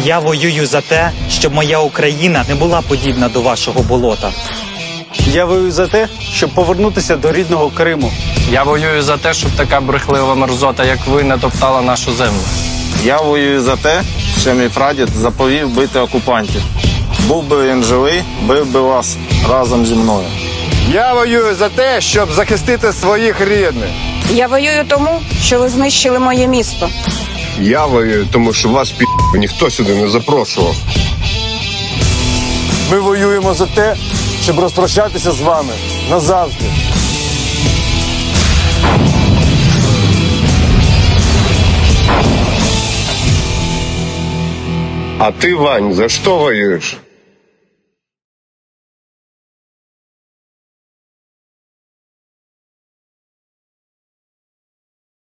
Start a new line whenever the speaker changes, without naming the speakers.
Я воюю за те, щоб моя Україна не була подібна до вашого болота.
Я воюю за те, щоб повернутися до рідного Криму.
Я воюю за те, щоб така брехлива мерзота, як ви, не топтала нашу землю.
Я воюю за те, що мій прадід заповів бити окупантів. Був би він живий, бив би вас разом зі мною.
Я воюю за те, щоб захистити своїх рідних.
Я воюю тому, що ви знищили моє місто.
Я воюю, тому що вас пі... ніхто сюди не запрошував.
Ми воюємо за те, щоб розпрощатися з вами назавжди.
А ти, Вань, за що воюєш?